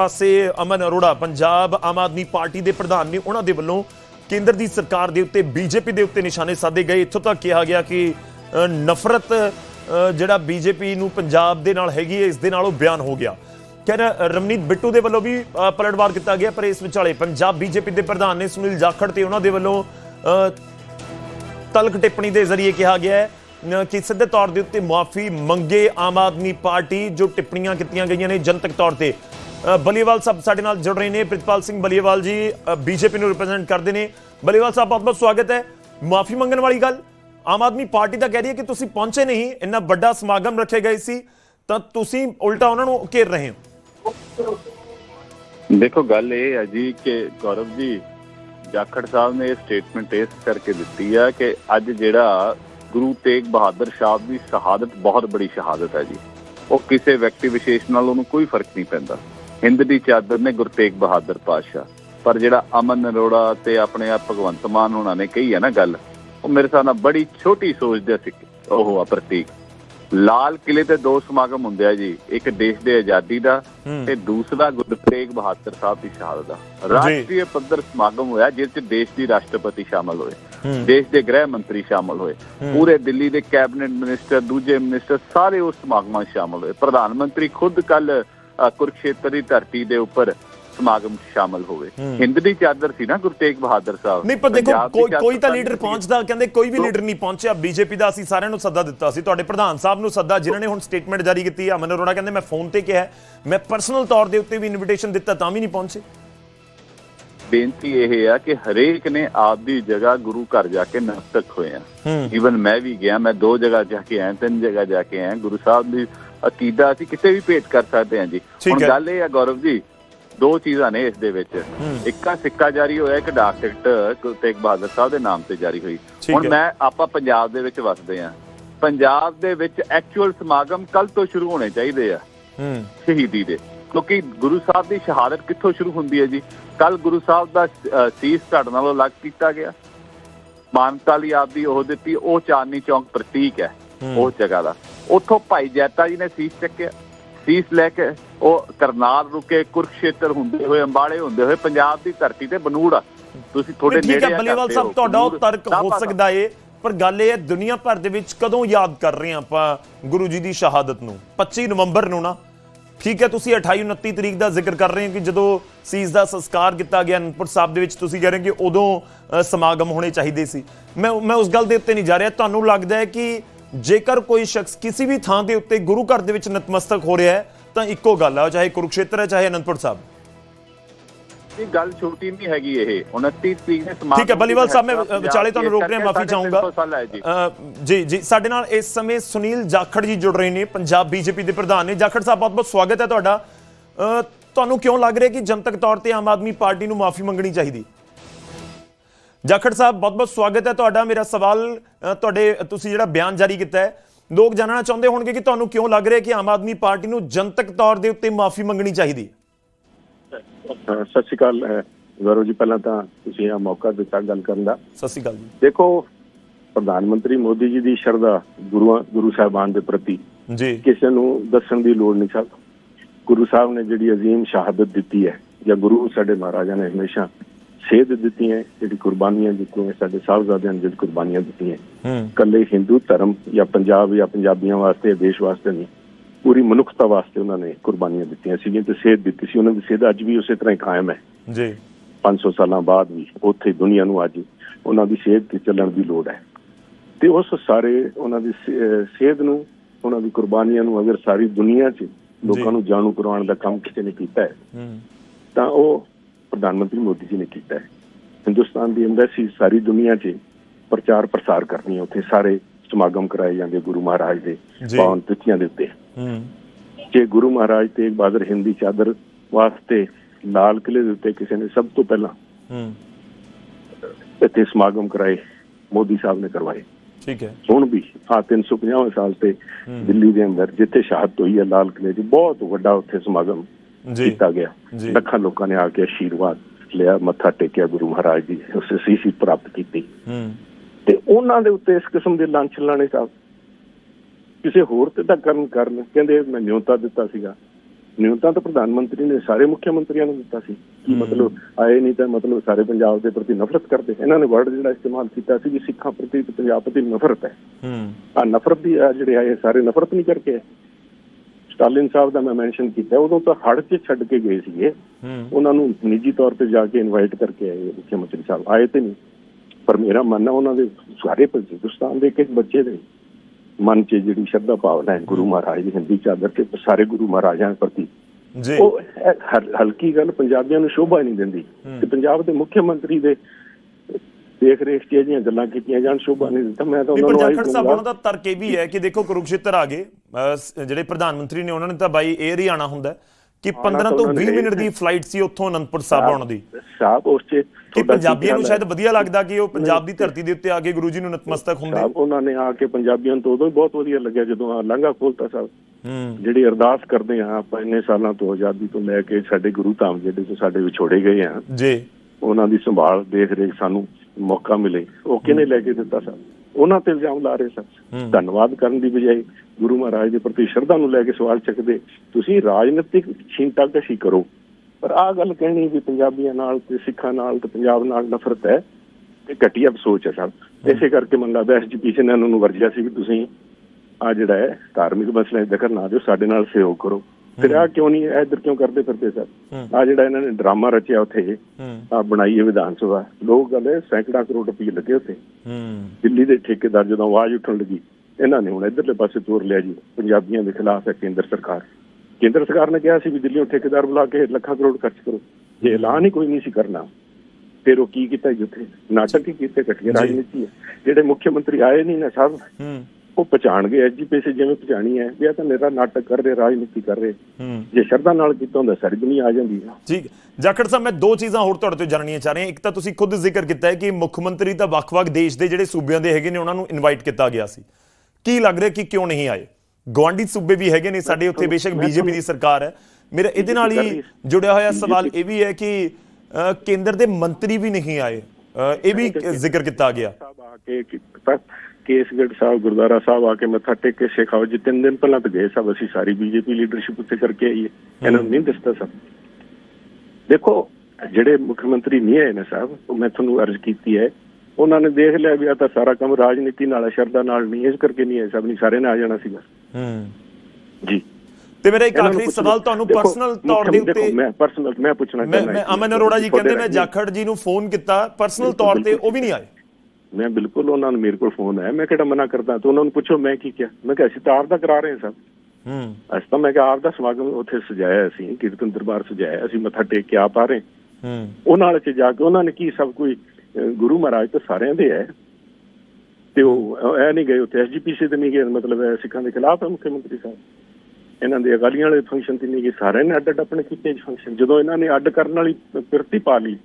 ਪਾਸੇ ਅਮਨ ਅਰੋੜਾ ਪੰਜਾਬ ਆਮ ਆਦਮੀ ਪਾਰਟੀ ਦੇ ਪ੍ਰਧਾਨ ਨੇ ਉਹਨਾਂ ਦੇ ਵੱਲੋਂ ਕੇਂਦਰ ਦੀ ਸਰਕਾਰ ਦੇ ਉੱਤੇ ਬੀਜੇਪੀ ਦੇ ਉੱਤੇ ਨਿਸ਼ਾਨੇ ਸਾਧੇ ਗਏ। ਇੱਥੋਂ ਤੱਕ ਕਿਹਾ ਗਿਆ ਕਿ ਨਫ਼ਰਤ ਜਿਹੜਾ ਬੀਜੇਪੀ ਨੂੰ ਪੰਜਾਬ ਦੇ ਨਾਲ ਹੈਗੀ ਹੈ ਇਸ ਦੇ ਨਾਲ ਉਹ ਬਿਆਨ ਹੋ ਗਿਆ। ਕਹਿੰਦਾ ਰਮਨੀਤ ਬਿੱਟੂ ਦੇ ਵੱਲੋਂ ਵੀ ਪਲਟਵਾਰ ਕੀਤਾ ਗਿਆ ਪਰ ਇਸ ਵਿਚਾਲੇ ਪੰਜਾਬ ਬੀਜੇਪੀ ਦੇ ਪ੍ਰਧਾਨ ਨੇ ਸੁਨੀਲ ਜਾਖੜ ਤੇ ਉਹਨਾਂ ਦੇ ਵੱਲੋਂ ਅ, ਤਲਕ ਟਿੱਪਣੀ ਦੇ ਜ਼ਰੀਏ ਕਿਹਾ ਗਿਆ ਹੈ ਕਿ ਸਿੱਧੇ ਤੌਰ ਦੇ ਉੱਤੇ ਮਾਫੀ ਮੰਗੇ ਆਮ ਆਦਮੀ ਪਾਰਟੀ ਜੋ ਟਿੱਪਣੀਆਂ ਕੀਤੀਆਂ ਗਈਆਂ ਨੇ ਜਨਤਕ ਤੌਰ ਤੇ। ਬਲੀਵਾਲ ਸਾਹਿਬ ਸਾਡੇ ਨਾਲ ਜੁੜ ਰਹੇ ਨੇ। ਪ੍ਰਿਤਪਾਲ ਸਿੰਘ ਬਲੀਵਾਲ ਜੀ ਬੀਜੇਪੀ ਨੂੰ ਰਿਪਰੈਜ਼ੈਂਟ ਕਰਦੇ ਨੇ। ਬਲੀਵਾਲ ਸਾਹਿਬ ਬਹੁਤ ਬਹੁਤ ਸਵਾਗਤ ਹੈ। ਮਾਫੀ ਮੰਗਣ ਵਾਲੀ ਗੱਲ, ਆਮ ਆਦਮੀ ਪਾਰਟੀ ਤਾਂ ਕਹਿ ਰਹੀ ਹੈ ਕਿ ਤੁਸੀਂ ਪਹੁੰਚੇ ਨਹੀਂ, ਇੰਨਾ ਵੱਡਾ ਸਮਾਗਮ ਰੱਖੇ ਗਏ ਸੀ, ਤਾਂ ਤੁਸੀਂ ਉਲਟਾ ਉਹਨਾਂ ਨੂੰ ਘੇਰ ਰਹੇ ਹੋ। ਦੇਖੋ, ਗੱਲ ਇਹ ਹੈ ਜੀ ਕਿ ਗੌਰਵ ਜੀ, ਜਾਖੜ ਸਾਹਿਬ ਨੇ ਇਹ ਸਟੇਟਮੈਂਟ ਇਸ ਕਰਕੇ ਦਿੱਤੀ ਆ ਕਿ ਅੱਜ ਜਿਹੜਾ ਗੁਰੂ ਤੇਗ ਬਹਾਦਰ ਸਾਹਿਬ ਦੀ ਸ਼ਹਾਦਤ ਬਹੁਤ ਬੜੀ ਸ਼ਹਾਦਤ ਹੈ ਜੀ। ਉਹ ਕਿਸੇ ਵਿਅਕਤੀ ਵਿਸ਼ੇਸ਼ ਨਾਲ ਉਹਨੂੰ ਕੋਈ ਫ਼ਰਕ ਨਹੀਂ ਪੈਂਦਾ। ਹਿੰਦ ਦੀ ਚਾਦਰ ਨੇ ਗੁਰੂ ਤੇਗ ਬਹਾਦਰ ਪਾਤਸ਼ਾਹ। ਪਰ ਜਿਹੜਾ ਅਮਨ ਅਰੋੜਾ ਤੇ ਆਪਣੇ ਆਪ ਭਗਵੰਤ ਮਾਨ ਹੋਣਾ ਨੇ ਕਹੀ ਹੈ ਨਾ ਗੱਲ ਉਹ ਮੇਰੇ ਹਿਸਾਬ ਨਾਲ ਬੜੀ ਛੋਟੀ ਸੋਚ ਦੇ ਸੀ ਉਹ ਆ ਪ੍ਰਤੀਕ। ਲਾਲ ਕਿਲੇ ਤੇ ਦੋ ਸਮਾਗਮ ਹੁੰਦੇ ਆ ਜੀ ਇੱਕ ਦੇਸ਼ ਦੇ ਆਜ਼ਾਦੀ ਦਾ। ਤੇ ਦੂਸਰਾ ਗੁਰੂ ਤੇਗ ਬਹਾਦਰ ਸਾਹਿਬ ਦੀ ਸ਼ਹਾਦਤ ਦਾ। ਰਾਸ਼ਟਰੀ ਪੱਧਰ ਸਮਾਗਮ ਹੋਇਆ ਜਿਸ 'ਚ ਦੇਸ਼ ਦੀ ਰਾਸ਼ਟਰਪਤੀ ਸ਼ਾਮਲ ਹੋਏ। ਦੇਸ਼ ਦੇ ਗ੍ਰਹਿ ਮੰਤਰੀ ਸ਼ਾਮਲ ਹੋਏ। ਪੂਰੇ ਦਿੱਲੀ ਦੇ ਕੈਬਨਿਟ ਮਿਨਿਸਟਰ ਦੂਜੇ ਮਿਨਿਸਟਰ ਸਾਰੇ ਉਸ ਸਮਾਗਮਾਂ ਸ਼ਾਮਲ ਹੋਏ। ਪ੍ਰਧਾਨ ਮੰਤਰੀ ਖੁਦ ਕੱਲ ਕੁਰਕਸ਼ੇਤਰ ਦੀ ਧਰਤੀ ਦੇ ਉੱਪਰ ਸਮਾਗਮ ਸ਼ਾਮਲ ਹੋਵੇ। ਹਿੰਦ ਦੀ ਚਾਦਰ ਸੀ ਨਾ ਗੁਰੂ ਤੇਗ ਬਹਾਦਰ ਸਾਹਿਬ। ਨਹੀਂ ਪਰ ਦੇਖੋ ਦੀ ਕੋਈ ਕੋਈ ਤਾਂ ਲੀਡਰ। ਪਹੁੰਚਦਾ ਕਹਿੰਦੇ ਕੋਈ ਵੀ ਲੀਡਰ ਨਹੀਂ ਪਹੁੰਚਿਆ। ਬੀਜੇਪੀ ਦਾ ਅਸੀਂ ਸਾਰਿਆਂ ਨੂੰ ਸੱਦਾ ਦਿੱਤਾ ਸੀ ਤੁਹਾਡੇ ਪ੍ਰਧਾਨ ਸਾਹਿਬ ਨੂੰ ਸੱਦਾ ਜਿਨ੍ਹਾਂ ਨੇ ਹੁਣ ਸਟੇਟਮੈਂਟ ਜਾਰੀ ਕੀਤੀ ਹੈ ਅਮਨ ਅਰੋੜਾ ਕਹਿੰਦੇ ਮੈਂ ਫੋਨ ਤੇ ਕਿਹਾ ਮੈਂ ਪਰਸਨਲ ਤੌਰ ਦੇ ਉੱਤੇ ਵੀ ਇਨਵੀਟੇਸ਼ਨ ਦਿੱਤਾ ਤਾਂ ਵੀ ਨਹੀਂ ਪਹੁੰਚੇ। ਬੇਨਤੀ ਇਹ ਆ ਕਿ ਹਰੇਕ ਨੇ ਆਪਦੀ ਜਗ੍ਹਾ ਗੁਰੂ ਘਰ ਜਾ ਕੇ ਨਤਕ ਹੋਏ ਆ। ਹੂੰ। ਈਵਨ ਮੈਂ ਵੀ ਗਿਆ ਮੈਂ ਦੋ ਜਗ੍ਹਾ ਜਾ ਕੇ ਆਇਆ ਤਿੰਨ ਜਗ੍ਹਾ ਜਾ ਕੇ ਆਇਆ। ਗੁਰੂ ਸਾਹਿਬ ਦੀ ਅਕੀਦਾ ਅਸੀਂ ਕਿਤੇ ਵੀ ਭੇਟ ਕਰ ਸਕਦੇ ਹਾਂ ਜੀ। ਹੁਣ ਹੈ। ਗੱਲ ਇਹ ਆ ਗੌਰਵ ਜੀ ਦੋ ਚੀਜ਼ਾਂ ਨੇ ਇਸ ਦੇ ਵਿੱਚ। ਇੱਕਾ ਸਿੱਕਾ ਜਾਰੀ ਹੋਇਆ ਇੱਕ ਡਾਕ ਟਿਕਟ ਤੇਗ ਬਹਾਦਰ ਸਾਹਿਬ ਦੇ ਨਾਮ ਤੇ ਜਾਰੀ ਹੋਈ। ਹੁਣ ਹੈ। ਮੈਂ ਆਪਾਂ ਪੰਜਾਬ ਦੇ ਵਿੱਚ ਵਸਦੇ ਆ ਪੰਜਾਬ ਦੇ ਵਿੱਚ ਐਕਚੁਅਲ ਸਮਾਗਮ ਕੱਲ ਤੋਂ ਸ਼ੁਰੂ ਹੋਣੇ ਚਾਹੀਦੇ ਆ। ਹੂੰ। ਸ਼ਹੀਦੀ ਦੇ। ਕਿਉਂਕਿ ਗੁਰੂ ਸਾਹਿਬ ਦੀ ਸ਼ਹਾਦਤ ਕਿੱਥੋਂ ਸ਼ੁਰੂ ਹੁੰਦੀ ਹੈ ਜੀ? ਕੱਲ ਗੁਰੂ ਸਾਹਿਬ ਦਾ ਸੀਸ ਧੜ ਨਾਲੋਂ ਅਲੱਗ ਕੀਤਾ ਗਿਆ। ਮਾਨਤਾ ਲਈ ਆਪਦੀ ਉਹ ਦਿੱਤੀ ਉਹ ਚਾਂਦਨੀ ਚੌਂਕ ਪ੍ਰਤੀਕ ਹੈ। ਉਹ ਜਗ੍ਹਾ ਦਾ। ਉੱਥੋਂ ਭਾਈ ਜੈਤਾ ਜੀ ਨੇ ਸੀਸ ਚੱਕਿਆ। ਸੀਸ ਲੈ ਕੇ ਉਹ ਕਰਨਾਲ ਰੁਕੇ ਕੁਰਕਸ਼ੇਤਰ ਹੁੰਦੇ ਹੋਏ ਅੰਬਾਲੇ ਹੁੰਦੇ ਹੋਏ ਪੰਜਾਬ ਦੀ ਧਰਤੀ ਤੇ ਬਨੂੜ ਆ। ਤੁਸੀਂ ਤੁਹਾਡੇ ਠੀਕ ਨੇੜੇ ਹੈ ਆ ਬਲੀਵਾਲ ਸਾਹਿਬ ਹੋ, ਤੁਹਾਡਾ ਉਹ ਤਰਕ ਹੋ ਸਕਦਾ ਏ ਪਰ ਗੱਲ ਇਹ ਹੈ ਦੁਨੀਆ ਭਰ ਦੇ ਵਿੱਚ ਕਦੋਂ ਯਾਦ ਕਰ ਰਹੇ ਹਾਂ ਆਪਾਂ ਗੁਰੂ ਜੀ ਦੀ ਸ਼ਹਾਦਤ ਨੂੰ? 25 ਨਵੰਬਰ ਨੂੰ ਨਾ। ਠੀਕ ਹੈ ਤੁਸੀਂ 28 29 ਤਰੀਕ ਦਾ ਜ਼ਿਕਰ ਕਰ ਰਹੇ ਹੋ ਕਿ ਜਦੋਂ ਸੀਸ ਦਾ ਸੰਸਕਾਰ ਕੀਤਾ ਗਿਆ ਅਨੰਦਪੁਰ ਸਾਹਿਬ ਦੇ ਵਿੱਚ ਤੁਸੀਂ ਕਹਿ ਰਹੇ ਕਿ ਉਦੋਂ ਸਮਾਗਮ ਹੋਣੇ ਚਾਹੀਦੇ ਸੀ। ਮੈਂ ਮੈਂ ਉਸ ਗੱਲ ਦੇ ਉੱਤੇ ਨਹੀਂ ਜਾ ਰਿਹਾ। ਤੁਹਾਨੂੰ ਲੱਗਦਾ ਹੈ ਕਿ ਜੇਕਰ ਕੋਈ ਸ਼ਖਸ ਕਿਸੇ ਵੀ ਥਾਂ ਦੇ ਉੱਤੇ ਗੁਰੂ ਘਰ ਦੇ ਵਿੱਚ ਨਤਮਸਤਕ ਹੋ ਰਿਹਾ ਹੈ ਤਾਂ ਇੱਕੋ ਗੱਲ ਹੈ ਚਾਹੇ ਕੁਰੂਕਸ਼ੇਤਰ ਹੈ ਚਾਹੇ ਅਨੰਦਪੁਰ ਸਾਹਿਬ। ਇਹ ਗੱਲ ਛੋਟੀ ਨਹੀਂ ਹੈਗੀ ਇਹ 29 ਤਰੀਕ ਦੇ ਸਮਾਗਮ ਠੀਕ ਹੈ ਬਲੀਵਾਲ ਸਾਹਿਬ ਮੈਂ ਵਿਚਾਲੇ ਤੁਹਾਨੂੰ ਰੋਕ ਰਿਹਾ ਮਾਫੀ ਚਾਹੂੰਗਾ। ਜੀ। ਜੀ ਸਾਡੇ ਨਾਲ ਇਸ ਸਮੇਂ ਸੁਨੀਲ ਜਾਖੜ ਜੀ ਜੁੜ ਰਹੇ ਨੇ ਪੰਜਾਬ ਬੀਜੇਪੀ ਦੇ ਪ੍ਰਧਾਨ ਨੇ। ਜਾਖੜ ਸਾਹਿਬ ਬਹੁਤ ਬਹੁਤ ਸਵਾਗਤ ਹੈ ਤੁਹਾਡਾ। ਤੁਹਾਨੂੰ ਕਿਉਂ ਲੱਗ ਰਿਹਾ ਕਿ ਜਨਤਕ ਤੌਰ ਤੇ ਆਮ ਆਦਮੀ ਪਾਰਟੀ ਨੂੰ ਮਾਫੀ ਮੰਗਣੀ ਚਾਹੀਦੀ? ਜਾਖੜ ਸਾਹਿਬ ਬਹੁਤ ਬਹੁਤ ਸਵਾਗਤ ਹੈ ਤੁਹਾਡਾ। ਮੇਰਾ ਸਵਾਲ ਤੁਹਾਡੇ ਤੁਸੀਂ ਜਿਹੜਾ ਬਿਆਨ ਜਾਰੀ ਕੀਤਾ ਹੈ ਲੋਕ ਜਾਣਨਾ ਚਾਹੁੰਦੇ ਹੋਣਗੇ ਕਿ ਤੁਹਾਨੂੰ ਕਿਉਂ ਲੱਗ ਰਿਹਾ ਕਿ ਆਮ ਆਦਮੀ ਪਾਰਟੀ ਨੂੰ ਜਨਤਕ ਤੌਰ ਦੇ ਉੱਤੇ ਮਾਫੀ ਮੰਗਣੀ ਚਾਹੀਦੀ ਸਤਿ ਸ਼੍ਰੀ ਅਕਾਲ ਗੌਰਵ ਜੀ। ਪਹਿਲਾਂ ਤਾਂ ਤੁਸੀਂ ਇਹ ਮੌਕਾ ਦਿੱਤਾ ਗੱਲ ਕਰਨ ਦਾ। ਸਤਿ ਸ਼੍ਰੀ ਅਕਾਲ ਜੀ। ਦੇਖੋ ਪ੍ਰਧਾਨ ਮੰਤਰੀ ਮੋਦੀ ਜੀ ਦੀ ਸ਼ਰਧਾ ਗੁਰੂਆਂ ਗੁਰੂ ਸਾਹਿਬਾਨ ਦੇ ਪ੍ਰਤੀ ਜੀ। ਕਿਸੇ ਨੂੰ ਦੱਸਣ ਦੀ ਲੋੜ ਨਹੀਂ ਸਾਹਿਬ ਗੁਰੂ ਸਾਹਿਬ ਨੇ ਜਿਹੜੀ ਅਜ਼ੀਮ ਸ਼ਹਾਦਤ ਦਿੱਤੀ ਹੈ ਜਾਂ ਗੁਰੂ ਸਾਡੇ ਮਹਾਰਾਜਾ ਨੇ ਹਮੇਸ਼ਾ ਸੇਧ ਦਿੱਤੀ ਹੈ ਜਿਹੜੀ ਕੁਰਬਾਨੀਆਂ ਦਿੱਤੀਆਂ ਸਾਡੇ ਸਾਹਿਬਜ਼ਾਦਿਆਂ ਨੇ ਜਿਹੜੀ ਕੁਰਬਾਨੀਆਂ ਦਿੱਤੀਆਂ ਕੱਲੇ ਹਿੰਦੂ ਧਰਮ ਜਾਂ ਪੰਜਾਬ ਜਾਂ ਪੰਜਾਬੀਆਂ ਵਾਸਤੇ ਦੇਸ਼ ਵਾਸਤੇ ਨਹੀਂ ਪੂਰੀ ਮਨੁੱਖਤਾ ਵਾਸਤੇ ਉਹਨਾਂ ਨੇ ਕੁਰਬਾਨੀਆਂ ਦਿੱਤੀਆਂ ਸੀਗੀਆਂ ਤੇ ਸੇਧ ਦਿੱਤੀ ਸੀ। ਉਹਨਾਂ ਦੀ ਸੇਧ ਅੱਜ ਵੀ ਉਸੇ ਤਰ੍ਹਾਂ ਹੀ ਕਾਇਮ ਹੈ। ਜੀ। 500 ਸਾਲਾਂ ਬਾਅਦ ਵੀ ਉੱਥੇ ਦੁਨੀਆ ਨੂੰ ਅੱਜ ਉਹਨਾਂ ਦੀ ਸਿਹਤ ਤੇ ਚੱਲਣ ਦੀ ਲੋੜ ਹੈ। ਤੇ ਉਸ ਸਾਰੇ ਉਹਨਾਂ ਦੀ ਸੇ- ਅਹ ਸਿਹਤ ਨੂੰ ਉਹਨਾਂ ਦੀ ਕੁਰਬਾਨੀਆਂ ਨੂੰ ਅਗਰ ਸਾਰੀ ਦੁਨੀਆ 'ਚ ਲੋਕਾਂ ਨੂੰ ਜਾਣੂ ਕਰਵਾਉਣ ਦਾ ਕੰਮ ਕਿਸੇ ਨੇ ਕੀਤਾ ਹੈ ਹੂੰ। ਤਾਂ ਉਹ ਪ੍ਰਧਾਨ ਮੰਤਰੀ ਮੋਦੀ ਜੀ ਨੇ ਕੀਤਾ ਹੈ। ਹਿੰਦੁਸਤਾਨ ਦੀ ਐਮਬੈਸੀ ਸਾਰੀ ਦੁਨੀਆ 'ਚ ਪ੍ਰਚਾਰ ਪ੍ਰਸਾਰ ਕਰਨੀ ਹੈ। ਉੱਥੇ ਸਾਰੇ ਸਮਾਗਮ ਕਰਾਏ ਜਾਂਦੇ ਗੁਰੂ ਮਹਾਰਾਜ ਦੇ ਜੀ। ਪਾਵਨ ਤਿਥੀਆਂ ਦੇ ਉੱਤੇ। ਹੂੰ। ਕਿ ਗੁਰੂ ਮਹਾਰਾਜ ਤੇਗ ਬਹਾਦਰ ਹਿੰਦੀ ਚਾਦਰ ਵਾਸਤੇ ਲਾਲ ਕਿਲੇ ਦੇ ਉੱਤੇ ਕਿਸੇ ਨੇ ਸਭ ਤੋਂ ਪਹਿਲਾਂ ਹੂੰ। ਇੱਥੇ ਸਮਾਗਮ ਕਰਾਏ ਮੋਦੀ ਸਾਹਿਬ ਨੇ ਕਰਵਾਏ। ਠੀਕ ਹੈ। ਹੁਣ ਵੀ ਆ 350 ਸਾਲ ਤੇ ਦਿੱਲੀ ਦੇ ਅੰਦਰ ਜਿੱਥੇ ਸ਼ਹਾਦਤ ਹੋਈ ਹੈ ਲਾਲ ਕਿਲੇ 'ਚ ਬਹੁਤ ਵੱਡਾ ਉੱਥੇ ਸਮਾਗਮ ਜੀ ਕੀਤਾ ਗਿਆ। ਲੱਖਾਂ ਲੋਕਾਂ ਨੇ ਆ ਕੇ ਆਸ਼ੀਰਵਾਦ ਲਿਆ ਮੱਥਾ ਟੇਕਿਆ ਗੁਰੂ ਮਹਾਰਾਜ ਦੀ ਉਸੇ ਸੀਸੀ ਪ੍ਰਾਪਤ ਕੀਤੀ। ਹੂੰ। ਤੇ ਉਹਨਾਂ ਦੇ ਉੱਤੇ ਇਸ ਕਿਸਮ ਦੇ ਲਾਂਛਨ ਲਾਣੇ ਸਾਹਿਬ ਕਿਸੇ ਹੋਰ ਤੇ ਤਾਂ ਕਰਨ ਕਰਨ। ਕਹਿੰਦੇ ਮੈਂ ਨਿਯੋਤਾ ਦਿੱਤਾ ਸੀਗਾ। ਨਿਯੁਕਤਾਂ ਤਾਂ ਪ੍ਰਧਾਨ ਮੰਤਰੀ ਨੇ ਸਾਰੇ ਮੁੱਖ ਮੰਤਰੀਆਂ ਨੂੰ ਦਿੱਤਾ ਸੀ। ਕੀ ਮਤਲਬ ਆਏ ਨਹੀਂ ਤਾਂ ਮਤਲਬ ਸਾਰੇ ਪੰਜਾਬ ਦੇ ਪ੍ਰਤੀ ਨਫ਼ਰਤ ਕਰਦੇ। ਇਹਨਾਂ ਨੇ ਵਰਡ ਜਿਹੜਾ ਇਸਤੇਮਾਲ ਕੀਤਾ ਸੀ ਕਿ ਸਿੱਖਾਂ ਪ੍ਰਤੀ ਪੰਜਾਬ ਪ੍ਰਤੀ ਨਫ਼ਰਤ ਹੈ। ਹੂੰ। ਆ ਨਫ਼ਰਤ ਦੀ ਜਿਹੜੇ ਆਏ ਸਾਰੇ ਨਫ਼ਰਤ ਨਹੀਂ ਕਰਕੇ। ਸਟਾਲਿਨ ਸਾਹਿਬ ਦਾ ਮੈਂ ਮੈਂਸ਼ਨ ਕੀਤਾ ਉਦੋਂ ਤਾਂ ਹੜ 'ਚ ਛੱਡ ਕੇ ਗਏ ਸੀਗੇ। ਉਹਨਾਂ ਨੂੰ ਨਿੱਜੀ ਤੌਰ ਤੇ ਜਾ ਕੇ ਇਨਵਾਈਟ ਕਰਕੇ ਆਏ ਮੁੱਖ ਮੰਤਰੀ ਸਾਹਿਬ। ਆਏ ਤੇ ਨਹੀਂ। ਪਰ ਮੇਰਾ ਮੰਨਣਾ ਉਹਨਾਂ ਦੇ ਸਾਰੇ ਹਿੰਦੁਸਤਾਨ ਦੇ ਇੱਕ ਇੱਕ ਬੱਚੇ ਦੇ ਮਨ 'ਚ ਜਿਹੜੀ ਸ਼ਰਧਾ ਭਾਵਨਾ ਹੈ ਗੁਰੂ ਮਹਾਰਾਜ ਦੀ ਹਿੰਦੀ ਚਾਦਰ ਤੇ ਸਾਰੇ ਗੁਰੂ ਮਹਾਰਾਜਾਂ ਪ੍ਰਤੀ। ਜੀ। ਉਹ ਹਲਕੀ ਗੱਲ ਪੰਜਾਬੀਆਂ ਨੂੰ ਸ਼ੋਭਾ ਨਹੀਂ ਦਿੰਦੀ। ਤੇ ਪੰਜਾਬ ਦੇ ਮੁੱਖ ਮੰਤਰੀ ਦੇ ਦੇਖ ਰੇਖ 'ਚ ਜਿਹੜੀਆਂ ਗੱਲਾਂ ਕੀਤੀਆਂ ਜਾਣ ਸ਼ੋਭਾ ਨਹੀਂ ਦਿੰਦਾ ਮੈਂ ਤਾਂ ਉਹਨਾਂ ਨੂੰ ਜਾਖੜ ਸਾਹਿਬ ਉਹਨਾਂ ਦਾ ਤਰਕ ਇਹ ਵੀ ਹੈ ਕਿ ਦੇਖੋ ਕੁਰੂਕਸ਼ੇਤਰ ਆ ਗਏ। ਜਿਹੜੇ ਪ੍ਰਧਾਨ ਮੰਤਰੀ ਨੇ ਉਹਨਾਂ ਨੇ ਤਾਂ ਬਾਈ 에ਅਰ ਹੀ ਆਣਾ ਹੁੰਦਾ ਕਿ 15 ਤਾਂ ਤੋਂ ਉਹਨਾਂ 20 ਨੇ ਮਿੰਟ ਦੀ ਫਲਾਈਟ ਸੀ ਉੱਥੋਂ ਅਨੰਦਪੁਰ ਸਾਹਿਬ ਆਉਣ ਦੀ। ਸਾਹਿਬ ਉਸ 'ਚ ਕਿ ਪੰਜਾਬੀਆਂ ਨੂੰ ਕੀ ਸ਼ਾਇਦ? ਵਧੀਆ ਲੱਗਦਾ ਕਿ ਉਹ ਪੰਜਾਬ ਦੀ ਧਰਤੀ ਦੇ ਉੱਤੇ ਆ ਕੇ ਗੁਰੂ ਜੀ ਨੂੰ ਨਤਮਸਤਕ ਹੁੰਦੇ। ਸਾਹਿਬ ਉਹਨਾਂ ਨੇ ਆ ਕੇ ਪੰਜਾਬੀਆਂ ਨੂੰ ਤਾਂ ਉਦੋਂ ਹੀ ਬਹੁਤ ਵਧੀਆ ਲੱਗਿਆ ਜਦੋਂ ਆ ਲਾਂਘਾ ਖੋਲਤਾ ਸਾਹਿਬ। ਹੂੰ। ਜਿਹੜੀ ਅਰਦਾਸ ਕਰਦੇ ਆ ਆਪਾਂ ਇੰਨੇ ਸਾਲਾਂ ਤੋਂ ਆਜ਼ਾਦੀ ਤੋਂ ਲੈ ਕੇ ਸਾਡੇ ਗੁਰੂ ਧਾਮ ਜਿਹੜੇ ਤੋਂ ਸਾਡੇ ਵਿਛੋੜੇ ਗਏ ਆ ਜੀ। ਉਹਨਾਂ ਦੀ ਸੰਭਾਲ ਦੇਖ ਰੇਖ ਸਾਨੂੰ ਮੌਕਾ ਮਿਲੇ ਉਹ ਕਿਹਨੇ ਲੈ ਕੇ ਦਿੱਤਾ ਸਨ ਉਹਨਾਂ ਤੇ ਇਲਜ਼ਾਮ ਲਾ ਰਹੇ ਸਨ। ਧੰਨਵਾਦ ਕਰਨ ਦੀ ਬਜਾਏ ਗੁਰੂ ਮਹਾਰਾਜ ਦੇ ਪ੍ਰਤੀ ਸ਼ਰਧਾ ਨੂੰ ਲੈ ਕੇ ਸਵਾਲ ਚੱਕਦੇ ਤੁਸੀਂ ਰਾਜਨੀਤਿਕ ਛੀਂਟਾਕਸ਼ੀ ਕਰੋ। ਪਰ ਆਹ ਗੱਲ ਕਹਿਣੀ ਵੀ ਪੰਜਾਬੀਆਂ ਨਾਲ ਤੇ ਸਿੱਖਾਂ ਨਾਲ ਤੇ ਪੰਜਾਬ ਨਾਲ ਨਫ਼ਰਤ ਹੈ ਤੇ ਘਟੀਆ ਸੋਚ ਹੈ ਸਭ ਇਸੇ ਕਰਕੇ ਮੈਨੂੰ ਲੱਗਦਾ ਐਸਜੀਪੀਸੀ ਨੇ ਉਹਨਾਂ ਨੂੰ ਵਰਜਿਆ ਸੀ ਵੀ ਤੁਸੀਂ ਆ ਜਿਹੜਾ ਹੈ ਧਾਰਮਿਕ ਮਸਲੇ ਦਖਲ ਨਾ ਦਿਓ ਸਾਡੇ ਨਾਲ ਸਹਿਯੋਗ ਕਰੋ। ਫਿਰ ਆ ਕਿਉਂ ਨਹੀਂ ਇਹ ਇੱਧਰ ਕਿਉਂ ਕਰਦੇ ਫਿਰਦੇ ਸਰ? ਆ ਜਿਹੜਾ ਇਹਨਾਂ ਨੇ ਡਰਾਮਾ ਰਚਿਆ ਉੱਥੇ ਆ ਬਣਾਈ ਹੈ ਵਿਧਾਨ ਸਭਾ। ਲੋਕ ਕਹਿੰਦੇ ਸੈਂਕੜਾ ਕਰੋੜ ਰੁਪਏ ਲੱਗੇ ਉੱਥੇ। ਦਿੱਲੀ ਦੇ ਠੇਕੇਦਾਰ ਜਦੋਂ ਆਵਾਜ਼ ਉੱਠਣ ਲੱਗੀ ਇਹਨਾਂ ਨੇ ਹੁਣ ਇਧਰਲੇ ਪਾਸੇ ਤੋਰ ਲਿਆ ਜੀ ਪੰਜਾਬੀਆਂ ਦੇ ਖਿਲਾਫ ਹੈ ਕੇਂਦਰ ਸਰਕਾਰ। ਕੇਂਦਰ ਸਰਕਾਰ ਨੇ ਕਿਹਾ ਸੀ ਵੀ ਦਿੱਲੀੋਂ ਠੇਕੇਦਾਰ ਬੁਲਾ ਕੇ ਲੱਖਾਂ ਕਰੋੜ ਖਰਚ ਕਰੋ। ਜੇ ਐਲਾਨ ਹੀ ਕੋਈ ਨਹੀਂ ਸੀ ਕਰਨਾ ਫਿਰ ਉਹ ਕੀ ਕੀਤਾ ਜੀ ਉੱਥੇ? ਨਾਟਕ ਹੀ ਕੀਤੇ ਘਟੀਆ ਰਾਜਨੀਤੀ ਹੈ। ਜਿਹੜੇ ਮੁੱਖ ਮੰਤਰੀ ਆਏ ਨਹੀਂ ਨਾ ਸਾਹਿਬ ਉਹ ਪਛਾਣਗੇ ਐਜੀਪੀਸੀ ਜਿਵੇਂ ਪਛਾਣੀ ਹੈ ਵੀ ਇਹ ਤਾਂ ਮੇਰਾ ਨਾਟਕ ਕਰ ਰਹੇ ਰਾਜਨੀਤੀ ਕਰ ਰਹੇ। ਜੇ ਸ਼ਰਧਾ ਨਾਲ ਕੀਤਾ ਹੁੰਦਾ ਸਾਰੀ ਦੁਨੀਆ ਆ ਜਾਂਦੀ ਹੈ। ਠੀਕ। ਜਾਖੜ ਸਾਹਿਬ ਮੈਂ ਦੋ ਚੀਜ਼ਾਂ ਹੋਰ ਤੁਹਾਡੇ ਤੋਂ ਜਾਣਨੀਆਂ ਚਾਹ ਰਿਹਾ। ਇੱਕ ਤਾਂ ਤੁਸੀਂ ਖੁਦ ਜ਼ਿਕਰ ਕੀਤਾ ਹੈ ਕਿ ਮੁੱਖ ਮੰਤਰੀ ਤਾਂ ਵੱਖ-ਵੱਖ ਦੇਸ਼ ਦੇ ਜਿਹੜੇ ਸੂਬਿਆਂ ਦੇ ਹੈਗੇ ਨੇ ਉਹਨਾਂ ਨੂੰ ਇਨਵਾਈਟ ਕੀਤਾ ਗਿਆ ਸੀ। ਕੀ ਲੱਗ ਰਿਹਾ ਕਿ ਕਿਉਂ ਨਹੀਂ ਆਏ? ਗਵਾਂਡੀ ਸੂਬੇ ਵੀ ਹੈਗੇ ਨੇ ਸਾਡੇ ਉੱਥੇ ਬੇਸ਼ੱਕ ਬੀਜੇਪੀ ਦੀ ਸਰਕਾਰ ਹੈ। ਮੇਰਾ ਇਹਦੇ ਨਾਲ ਹੀ ਜੁੜਿਆ ਹੋਇਆ ਸਵਾਲ ਇਹ ਵੀ ਹੈ ਕਿ ਕੇਂਦਰ ਦੇ ਮੰਤਰੀ ਵੀ ਨਹੀਂ ਆਏ। ਇਹ ਵੀ ਜ਼ਿਕਰ ਕੀਤਾ ਗਿਆ। ਆ ਕੇ ਕੇਸਗੜ੍ਹ ਸਾਹਿਬ ਗੁਰਦੁਆਰਾ ਸਾਹਿਬ ਆ ਕੇ ਮੱਥਾ ਟੇਕ ਕੇ ਸਿਖਾਓ ਜੀ ਤਿੰਨ ਦਿਨ ਪਹਿਲਾਂ ਤਾਂ ਗਏ ਸਭ ਅਸੀਂ ਸਾਰੀ ਬੀਜੇਪੀ ਲੀਡਰਸ਼ਿਪ ਉੱਤੇ ਕਰਕੇ ਆਈ ਹੈ। ਇਹਨਾਂ ਨੂੰ ਨਹੀਂ ਦੱਸਦਾ ਸਭ। ਦੇਖੋ ਜਿਹੜੇ ਮੁੱਖ ਮੰਤਰੀ ਨਹੀਂ ਆਏ ਨੇ ਸਾਹਿਬ ਉਹ ਮੈਂ ਤੁਹਾਨੂੰ ਅਰਜ਼ ਕੀਤੀ ਹੈ। ਉਹਨਾਂ ਨੇ ਦੇਖ ਲਿਆ ਵੀ ਆ ਤਾਂ ਸਾਰਾ ਕੰਮ ਰਾਜਨੀਤੀ ਨਾਲ ਹੈ, ਸ਼ਰਧਾ ਨਾਲ ਨਹੀਂ ਇਸ ਕਰਕੇ ਨਹੀਂ ਆਏ ਸਭ ਨਹੀਂ ਸਾਰੇ ਨੇ ਆ ਜਾਣਾ ਸੀਗਾ। ਹੂੰ। ਜੀ। ਤੇ ਮੇਰਾ ਇੱਕ ਆਖਰੀ ਸਵਾਲ। ਤੁਹਾਨੂੰ ਪਰਸਨਲ ਤੌਰ ਦੇ ਉੱਤੇ ਮੈਂ ਪਰਸਨਲ ਮੈਂ ਪੁੱਛਣਾ ਚਾਹੁੰਦਾ ਮੈਂ ਅਮਨ ਅਰੋੜਾ ਜੀ ਕਹਿੰਦੇ ਮੈਂ। ਜਾਖੜ ਜੀ ਨੂੰ ਫੋਨ ਕੀਤਾ ਪਰਸਨਲ ਤੌਰ ਤੇ ਉਹ ਵੀ ਨਹੀਂ ਆਏ। ਮੈਂ ਬਿਲਕੁਲ ਉਹਨਾਂ ਨੂੰ ਮੇਰੇ ਕੋਲ ਫੋਨ ਹੈ ਮੈਂ ਕਿਹੜਾ ਮਨਾ ਕਰਦਾ ਤਾਂ ਉਹਨਾਂ ਨੂੰ ਪੁੱਛੋ ਮੈਂ ਕੀ ਕਿਹਾ? ਮੈਂ ਕਿਹਾ ਅਸੀਂ ਤਾਂ ਆਪ ਦਾ ਕਰਾ ਰਹੇ ਹਾਂ ਸਭ। ਹੂੰ। ਅਸੀਂ ਤਾਂ ਮੈਂ ਕਿਹਾ ਆਪ ਦਾ ਸਮਾਗਮ ਉੱਥੇ ਸਜਾਇਆ ਅਸੀਂ ਕੀਰਤਨ ਦਰਬਾਰ ਸਜਾਇਆ ਅਸੀਂ ਮੱਥਾ ਟੇਕ ਕੇ ਆਪ ਆ ਰਹੇ ਹੂੰ। ਉਹਨਾਂ ਨਾਲ ਚ ਜਾ ਕੇ ਉਹਨਾਂ ਨੇ ਕੀ ਸਭ ਕੋਈ ਗੁਰੂ ਮਹਾਰਾਜ ਤਾਂ ਸਾਰਿਆਂ ਦੇ ਹੈ। ਤੇ ਉਹ ਐ ਨਹੀਂ ਗਏ ਉੱਥੇ ਐਸਜੀਪੀਸੀ ਤੇ ਨਹੀਂ ਗਏ ਮਤਲਬ ਸਿੱਖਾਂ ਦੇ ਖਿਲਾਫ ਹੈ ਮੁੱਖ ਮੰਤਰੀ ਸਾਹਿਬ। ਇਹਨਾਂ ਦੇ ਅਕਾਲੀਆਂ ਵਾਲੇ ਫੰਕਸ਼ਨ ਤੇ ਨਹੀਂ ਗਏ ਸਾਰਿਆਂ ਨੇ ਅੱਡ ਅੱਡ ਆਪਣੇ ਕੀਤੇ ਫੰਕਸ਼ਨ ਜਦੋਂ ਇਹਨਾਂ ਨੇ ਅੱਡ ਕਰਨ ਵਾਲੀ ਪਿਰਤੀ ਪਾ ਲਈ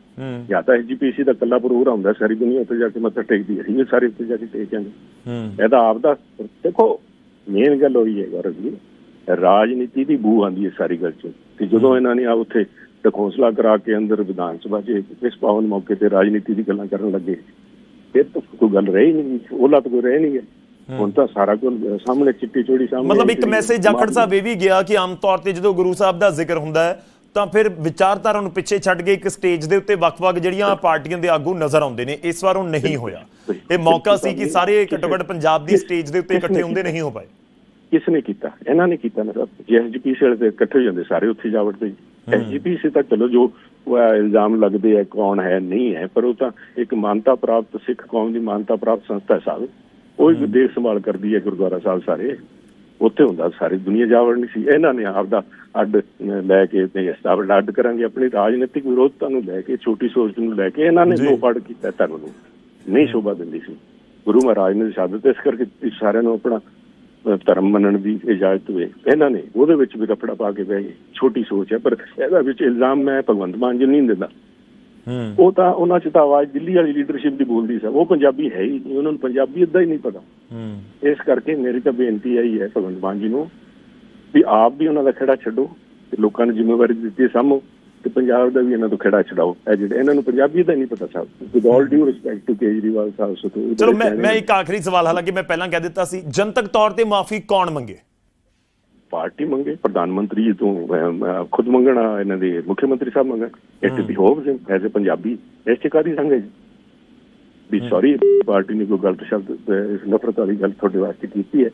ਜਾਂ ਤਾਂ ਐਸਜੀਪੀਸੀ ਦਾ ਕੱਲਾ ਪ੍ਰੋਗਰਾਮ ਹੁੰਦਾ ਸਾਰੀ ਦੁਨੀਆ ਉੱਤੇ ਜਾ ਕੇ ਮੱਥਾ ਟੇਕਦੀ ਹੈ ਵੀ ਸਾਰੇ ਉੱਤੇ ਜਾ ਕੇ ਟੇਕ ਜਾਂਦੇ। ਹੂੰ। ਇਹਦਾ ਆਪਦਾ ਦੇਖੋ ਮੇਨ ਗੱਲ ਹੋਈ ਹੈ ਗੌਰਵ ਜੀ ਰਾਜਨੀਤੀ ਦੀ ਬੂ ਆਂਦੀ ਹੈ ਸਾਰੀ ਗੱਲ ਚ। ਤੇ ਜਦੋਂ ਇਹਨਾਂ ਨੇ ਆ ਉੱਥੇ ਟਕੋਸਲਾ ਕਰਾ ਕੇ ਅੰਦਰ ਵਿਧਾਨ ਸਭਾ 'ਚ ਇਸ ਪਾਵਨ ਮੌਕੇ ਤੇ ਰਾਜਨੀਤੀ ਦੀ ਗੱਲਾਂ ਕਰਨ ਲੱਗੇ ਫਿਰ ਤਾਂ ਕੋਈ ਗੱਲ ਰਹੀ ਨਹੀਂ ਉਹਲਾ ਤਾਂ ਕੋਈ ਰਹਿ ਨਹੀਂ ਗਿਆ। ਹੁਣ ਤਾਂ ਸਾਰਾ ਕੁਝ ਸਾਹਮਣੇ ਚਿੱਟੀ ਚੋੜੀ ਸਾਹਮਣੇ ਮਤਲਬ ਇੱਕ ਮੈਸੇਜ ਜਾਖੜ ਸਾਹਿਬ ਇਹ ਵੀ ਗਿਆ ਕਿ ਆਮ ਤੌਰ ਤੇ ਜਦੋਂ ਗੁਰੂ ਸਾਹਿਬ ਦਾ ਜ਼ਿਕਰ ਹੁੰਦਾ ਹੈ ਤਾਂ ਫਿਰ ਵਿਚਾਰਧਾਰਾ ਨੂੰ ਪਿੱਛੇ ਛੱਡ ਕੇ ਇੱਕ ਸਟੇਜ ਦੇ ਉੱਤੇ ਵੱਖ-ਵੱਖ ਜਿਹੜੀਆਂ ਪਾਰਟੀਆਂ ਦੇ ਆਗੂ ਨਜ਼ਰ ਆਉਂਦੇ ਨੇ ਇਸ ਵਾਰ ਉਹ ਨਹੀਂ ਹੋਇਆ। ਇਹ ਮੌਕਾ ਸੀ ਕਿ ਸਾਰੇ ਘੱਟੋ ਘੱਟ ਪੰਜਾਬ ਦੀ ਸਟੇਜ ਦੇ ਉੱਤੇ ਇਕੱਠੇ ਹੁੰਦੇ ਨਹੀਂ ਹੋ ਪਾਏ। ਕਿਸ ਨੇ ਕੀਤਾ? ਇਹਨਾਂ ਨੇ ਕੀਤਾ ਨਾ ਸਰ। ਜੇ ਐਸਜੀਪੀਸੀ ਵਾਲੇ ਤੇ ਇਕੱਠੇ ਹੋ ਜਾਂਦੇ ਸਾਰੇ ਉੱਥੇ ਜਾ। ਵੜਦੇ ਐਸਜੀਪੀਸੀ ਤਾਂ ਚਲੋ ਜੋ ਇਲਜ਼ਾਮ ਲੱਗਦੇ ਆ ਕੌਣ ਹੈ ਨਹੀਂ ਹੈ ਪਰ ਉਹ ਤਾਂ ਇੱਕ ਮਾਨਤਾ ਪ੍ਰਾਪਤ ਸਿੱਖ ਕੌਮ ਦੀ ਮਾਨਤਾ ਪ੍ਰਾਪਤ ਸੰਸਥਾ ਹੈ ਸਾਹਿਬ ਉਹ ਹੀ। ਦੇਖ ਸੰਭਾਲ ਕਰਦੀ ਹੈ ਗੁਰਦੁਆਰਾ ਸਾਹਿਬ ਸਾਰੇ। ਉੱਥੇ ਹੁੰਦਾ ਸਾਰੀ ਦੁਨੀਆ ਜਾ ਵੜਨੀ ਸੀ। ਇਹਨਾਂ ਨੇ ਆਪਦਾ ਅੱਡ ਲੈ ਕੇ ਤੇ ਸਟਾਬਲ ਅੱਡ ਕਰਾਂਗੇ। ਆਪਣੀ ਰਾਜਨੀਤਿਕ ਵਿਰੋਧਤਾ ਨੂੰ ਲੈ ਕੇ ਛੋਟੀ ਸੋਚ ਨੂੰ ਲੈ ਕੇ ਇਹਨਾਂ ਨੇ। ਲੋਪੜ ਕੀਤਾ ਧਰਮ ਨੂੰ। ਨਹੀਂ ਸ਼ੋਭਾ ਦਿੰਦੀ ਸੀ। ਗੁਰੂ ਮਹਾਰਾਜ ਨੇ ਸ਼ਹਾਦਤ ਇਸ ਕਰਕੇ ਸਾਰਿਆਂ ਨੂੰ ਆਪਣਾ ਧਰਮ ਮੰਨਣ ਦੀ ਇਜਾਜ਼ਤ ਹੋਵੇ। ਇਹਨਾਂ ਨੇ ਉਹਦੇ ਵਿੱਚ ਵੀ ਰਫੜਾ ਪਾ ਕੇ ਬਹਿ ਗਏ। ਛੋਟੀ ਸੋਚ ਹੈ। ਪਰ ਇਹਦਾ ਵਿੱਚ ਇਲਜ਼ਾਮ ਮੈਂ ਭਗਵੰਤ ਮਾਨ ਜੀ ਨੂੰ ਨਹੀਂ ਦਿੰਦਾ। ਉਹ ਤਾਂ ਉਹਨਾਂ ਚ ਤਾਂ ਆਵਾਜ਼ ਦਿੱਲੀ ਵਾਲੀ ਲੀਡਰਸ਼ਿਪ ਦੀ ਬੋਲਦੀ ਸੀ। ਉਹ ਪੰਜਾਬੀ ਹੈ ਹੀ ਨਹੀਂ। ਉਹਨਾਂ ਨੂੰ ਪੰਜਾਬੀ ਅੱਧਾ ਹੀ ਨਹੀਂ ਪਤਾ। ਇਸ ਕਰਕੇ ਮੇਰੀ ਤਾਂ ਬੇਨਤੀ ਇਹੀ ਹੈ ਭਗਵੰਤ ਮਾਨ ਜੀ ਨੂੰ ਵੀ ਆਪ ਵੀ ਉਹਨਾਂ ਦਾ ਖੜਾ ਛੱਡੋ ਤੇ ਲੋਕਾਂ ਨੂੰ ਜ਼ਿੰਮੇਵਾਰੀ ਦਿੱਤੀ ਸਾਹਮੋ ਤੇ ਪੰਜਾਬ ਦਾ ਵੀ ਇਹਨਾਂ ਤੋਂ ਖੜਾ ਛਡਾਓ। ਇਹ ਜਿਹੜੇ ਇਹਨਾਂ ਨੂੰ ਪੰਜਾਬੀ ਦਾ ਹੀ ਨਹੀਂ ਪਤਾ ਸਾਹਿਬ with all due respect to Kejriwal Sahib so ਚਲੋ ਮੈਂ ਮੈਂ ਇੱਕ ਆਖਰੀ ਸਵਾਲ ਹਾਲਾਂਕਿ ਮੈਂ ਪਹਿਲਾਂ ਕਹਿ ਦਿੱਤਾ ਸੀ ਜਨਤਕ ਤੌਰ ਤੇ ਮਾਫੀ ਕੌਣ ਮੰਗੇ? ਪਾਰਟੀ ਮੰਗੇ ਪ੍ਰਧਾਨ ਮੰਤਰੀ ਤੋਂ ਖੁਦ ਮੰਗਣਾ ਇਹਨਾਂ ਦੇ ਮੁੱਖ ਮੰਤਰੀ ਸਾਹਿਬ ਮੰਗਣ। It be hopes as a Punjabi ਇਸ ਚ ਕਾਦੀ ਸੰਗ ਹੈ ਵੀ ਸੌਰੀ ਪਾਰਟੀ ਨੇ ਕੋਈ ਗਲਤ ਸ਼ਬਦ ਨਫ਼ਰਤ ਵਾਲੀ ਗੱਲ ਤੁਹਾਡੇ ਵਾਸਤੇ ਕੀਤੀ ਹੈ।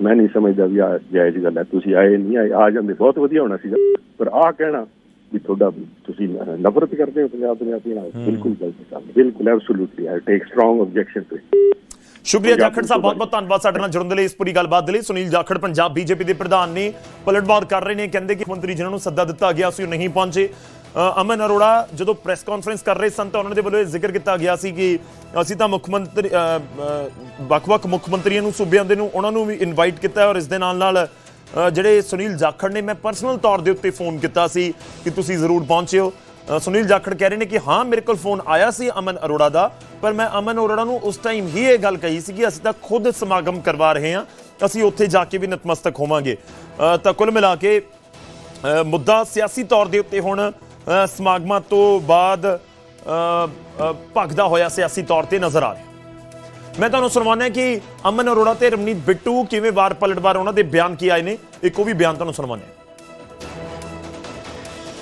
ਮੈਂ ਨਹੀਂ ਸਮਝਦਾ ਵੀ ਆ ਜਾਇਜ਼ ਗੱਲ ਹੈ। ਤੁਸੀਂ ਆਏ ਨਹੀਂ ਆਏ ਆ ਜਾਂਦੇ ਬਹੁਤ ਵਧੀਆ ਹੋਣਾ ਸੀਗਾ। ਪਰ ਆਹ ਕਹਿਣਾ ਵੀ ਤੁਹਾਡਾ ਤੁਸੀਂ ਨਫ਼ਰਤ ਕਰਦੇ ਹੋ ਪੰਜਾਬ ਪੰਜਾਬੀ ਨਾਲ ਬਿਲਕੁਲ ਗਲਤ ਕੰਮ ਹੈ। ਬਿਲਕੁਲ absolutely I take strong objection to ਸ਼ੁਕਰੀਆ ਜਾਖੜ ਸਾਹਿਬ ਬਹੁਤ ਬਹੁਤ ਧੰਨਵਾਦ ਸਾਡੇ ਨਾਲ ਜੁੜਨ ਦੇ ਲਈ ਇਸ ਪੂਰੀ ਗੱਲਬਾਤ ਦੇ ਲਈ। ਸੁਨੀਲ ਜਾਖੜ ਪੰਜਾਬ ਬੀਜੇਪੀ ਦੇ ਪ੍ਰਧਾਨ ਨੇ ਪਲਟਵਾਰ ਕਰ ਰਹੇ ਨੇ ਕਹਿੰਦੇ ਕਿ ਮੰਤਰੀ ਜਿਨ੍ਹਾਂ ਨੂੰ ਸੱਦਾ ਦਿੱਤਾ ਗਿਆ ਸੀ ਉਹ ਨਹੀਂ ਪਹੁੰਚੇ। ਅਮਨ ਅਰੋੜਾ ਜਦੋਂ ਪ੍ਰੈਸ ਕਾਨਫਰੰਸ ਕਰ ਰਹੇ ਸਨ ਤਾਂ ਉਹਨਾਂ ਦੇ ਵੱਲੋਂ ਇਹ ਜ਼ਿਕਰ ਕੀਤਾ ਗਿਆ ਸੀ ਕਿ ਅਸੀਂ ਤਾਂ ਮੁੱਖ ਮੰਤਰੀ ਵੱਖ-ਵੱਖ ਮੁੱਖ ਮੰਤਰੀਆਂ ਨੂੰ ਸੂਬਿਆਂ ਦੇ ਨੂੰ ਉਹਨਾਂ ਨੂੰ ਵੀ ਇਨਵਾਈਟ ਕੀਤਾ ਔਰ ਇਸ ਦੇ ਨਾਲ ਨਾਲ ਜਿਹੜੇ ਸੁਨੀਲ ਜਾਖੜ ਨੇ ਮੈਂ ਪਰਸਨਲ ਤੌਰ ਦੇ ਉੱਤੇ ਫੋਨ ਕੀਤਾ ਸੀ ਕਿ ਤੁਸੀਂ ਜ਼ਰੂਰ ਪਹੁੰਚਿਓ। ਸੁਨੀਲ ਜਾਖੜ ਕਹਿ ਰਹੇ ਨੇ ਕਿ ਹਾਂ ਮੇਰੇ ਕੋਲ ਫੋਨ ਆਇਆ ਸੀ ਅਮਨ ਅਰੋੜਾ ਦਾ ਪਰ ਮੈਂ ਅਮਨ ਅਰੋੜਾ ਨੂੰ ਉਸ ਟਾਈਮ ਹੀ ਇਹ ਗੱਲ ਕਹੀ ਸੀ ਕਿ ਅਸੀਂ ਤਾਂ ਖੁਦ ਸਮਾਗਮ ਕਰਵਾ ਰਹੇ ਹਾਂ ਅਸੀਂ ਉੱਥੇ ਜਾ ਕੇ ਵੀ ਨਤਮਸਤਕ ਹੋਵਾਂਗੇ। ਤਾਂ ਕੁੱਲ ਮਿਲਾ ਕੇ ਮੁੱਦਾ ਸਿਆਸੀ ਤੌਰ ਦੇ ਉੱਤੇ ਹੁਣ ਸਮਾਗਮਾਂ ਤੋਂ ਬਾਅਦ ਅ, ਭਖਦਾ ਹੋਇਆ ਸਿਆਸੀ ਤੌਰ ਤੇ ਨਜ਼ਰ ਆ ਰਿਹਾ। ਮੈਂ ਤੁਹਾਨੂੰ ਸੁਣਵਾਉਣਾ ਕਿ ਅਮਨ ਅਰੋੜਾ ਤੇ ਰਮਨੀਤ ਬਿੱਟੂ ਕਿਵੇਂ ਵਾਰ ਪਲਟਵਾਰ ਉਹਨਾਂ ਦੇ ਬਿਆਨ ਕੀ ਆਏ ਨੇ ਇੱਕ ਉਹ ਵੀ ਬਿਆਨ ਤੁਹਾਨੂੰ ਸੁਣਵਾਉਣਾ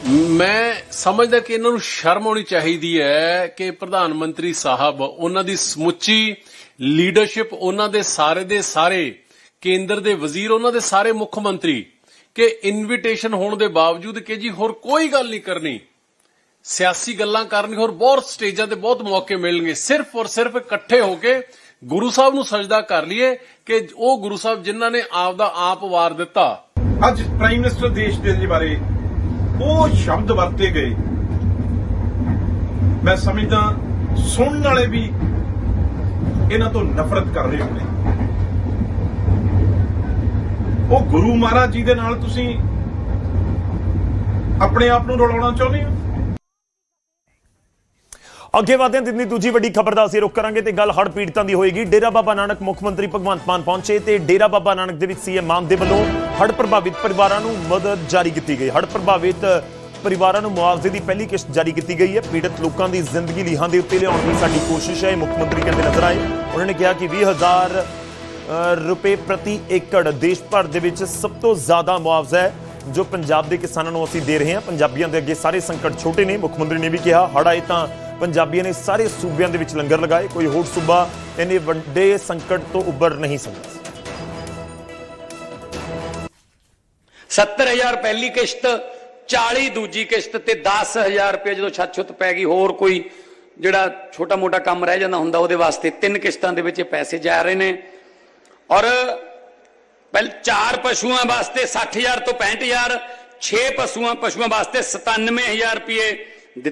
ਮੈਂ ਸਮਝਦਾ ਕਿ ਇਹਨਾਂ ਨੂੰ ਸ਼ਰਮ ਆਉਣੀ ਚਾਹੀਦੀ ਹੈ ਕਿ ਪ੍ਰਧਾਨ ਮੰਤਰੀ ਸਾਹਿਬ, ਉਹਨਾਂ ਦੀ ਸਮੁੱਚੀ ਲੀਡਰਸ਼ਿਪ, ਉਹਨਾਂ ਦੇ ਸਾਰੇ ਦੇ ਸਾਰੇ ਕੇਂਦਰ ਦੇ ਵਜ਼ੀਰ, ਉਹਨਾਂ ਦੇ ਸਾਰੇ ਮੁੱਖ ਮੰਤਰੀ, ਕਿ ਇਨਵੀਟੇਸ਼ਨ ਹੋਣ ਦੇ ਬਾਵਜੂਦ ਕਿ ਜੀ ਹੋਰ ਕੋਈ ਗੱਲ ਨਹੀਂ ਕਰਨੀ। ਸਿਆਸੀ ਗੱਲਾਂ ਕਰਨੀ ਹੋਰ ਬਹੁਤ ਸਟੇਜਾਂ ਤੇ ਬਹੁਤ ਮੌਕੇ ਮਿਲਣਗੇ। ਸਿਰਫ ਔਰ ਸਿਰਫ ਇਕੱਠੇ ਹੋ ਕੇ ਗੁਰੂ ਸਾਹਿਬ ਨੂੰ ਸਜਦਾ ਕਰ ਲਈਏ ਕਿ ਉਹ ਗੁਰੂ ਸਾਹਿਬ ਜਿਨ੍ਹਾਂ ਨੇ ਆਪ ਦਾ ਆਪ ਵਾਰ ਦਿੱਤਾ। ਅੱਜ ਪ੍ਰਾਈਮ ਮਿਨਿਸਟਰ ਦੇਸ਼ ਦੇ ਬਾਰੇ ਉਹ ਸ਼ਬਦ ਵਰਤੇ ਗਏ। ਮੈਂ ਸਮਝਦਾ ਸੁਣਨ ਵਾਲੇ ਵੀ ਇਹਨਾਂ ਤੋਂ ਨਫ਼ਰਤ ਕਰ ਰਹੇ ਹੋਣੇ। ਉਹ ਗੁਰੂ ਮਹਾਰਾਜ ਜੀ ਦੇ ਨਾਲ ਤੁਸੀਂ ਆਪਣੇ ਆਪ ਨੂੰ ਰਲਾਉਣਾ ਚਾਹੁੰਦੇ ਹੋ? ਅੱਗੇ ਵਧਦੇ ਹਾਂ ਦਿਨ ਦੀ ਦੂਜੀ ਵੱਡੀ ਖਬਰ ਦਾ ਅਸੀਂ ਰੁਕ ਕਰਾਂਗੇ ਤੇ ਗੱਲ ਹੜ੍ਹ ਪੀੜਤਾਂ ਦੀ ਹੋਏਗੀ। ਡੇਰਾ ਬਾਬਾ ਨਾਨਕ ਮੁੱਖ ਮੰਤਰੀ ਭਗਵੰਤ ਮਾਨ ਪਹੁੰਚੇ ਤੇ ਡੇਰਾ ਬਾਬਾ ਨਾਨਕ ਦੇ ਵਿੱਚ ਸੀਐਮ ਮਾਨ ਦੇ ਵੱਲੋਂ ਹੜ੍ਹ ਪ੍ਰਭਾਵਿਤ ਪਰਿਵਾਰਾਂ ਨੂੰ ਮਦਦ ਜਾਰੀ ਕੀਤੀ ਗਈ। ਹੜ੍ਹ ਪ੍ਰਭਾਵਿਤ ਪਰਿਵਾਰਾਂ ਨੂੰ ਮੁਆਵਜ਼ੇ ਦੀ ਪਹਿਲੀ ਕਿਸ਼ਤ ਜਾਰੀ ਕੀਤੀ ਗਈ ਹੈ। ਪੀੜਤ ਲੋਕਾਂ ਦੀ ਜ਼ਿੰਦਗੀ ਲੀਹਾਂ ਦੇ ਉੱਤੇ ਲਿਆਉਣ ਦੀ ਸਾਡੀ ਕੋਸ਼ਿਸ਼ ਹੈ ਇਹ ਮੁੱਖ ਮੰਤਰੀ ਕਹਿੰਦੇ ਨਜ਼ਰ ਆਏ। ਉਹਨਾਂ ਨੇ ਕਿਹਾ ਕਿ 20000 ਅ, ਰੁਪਏ ਪ੍ਰਤੀ ਏਕੜ ਦੇਸ਼ ਭਰ ਦੇ ਵਿੱਚ ਸਭ ਤੋਂ ਜ਼ਿਆਦਾ ਮੁਆਵਜ਼ਾ ਹੈ ਜੋ ਪੰਜਾਬ ਦੇ ਕਿਸਾਨਾਂ ਨੂੰ ਅਸੀਂ ਦੇ ਰਹੇ ਹਾਂ। ਪੰਜਾਬੀਆਂ ਦੇ ਅੱਗੇ ਸਾਰੇ ਸੰਕਟ ਛੋਟੇ ਨੇ ਮੁੱਖ ਮੰਤਰੀ ਨੇ ਵੀ ਕਿਹਾ ਹੜ੍ਹ ਆਏ ਤਾਂ ਪੰਜਾਬੀਆਂ ਨੇ ਸਾਰੇ ਸੂਬਿਆਂ ਦੇ ਵਿੱਚ ਲੰਗਰ ਲਗਾਏ, ਕੋਈ ਹੋਰ ਸੂਬਾ ਇੰਨੇ ਵੱਡੇ ਸੰਕਟ ਤੋਂ ਉੱਭਰ ਨਹੀਂ ਸਕਦਾ। 70000 ਪਹਿਲੀ ਕਿਸ਼ਤ 40 ਦੂਜੀ ਕਿਸ਼ਤ ਤੇ 10000 ਰੁਪਏ ਜਦੋਂ ਛੱਤ ਛੁੱਤ ਪੈ ਗਈ, ਹੋਰ ਕੋਈ ਜਿਹੜਾ ਛੋਟਾ ਮੋਟਾ ਕੰਮ ਰਹਿ ਜਾਂਦਾ ਹੁੰਦਾ, ਉਹਦੇ ਵਾਸਤੇ ਤਿੰਨ ਕਿਸ਼ਤਾਂ ਦੇ ਵਿੱਚ ਇਹ ਪੈਸੇ ਜਾ ਰਹੇ ਨੇ। ਔਰ ਪਹਿਲ ਚਾਰ ਪਸ਼ੂਆਂ ਵਾਸਤੇ 60000 ਤੋਂ 65000 6 ਪਸ਼ੂਆਂ ਪਸ਼ੂਆਂ ਵਾਸਤੇ 97000 ਰੁਪਏ ਦਿੱਤੇ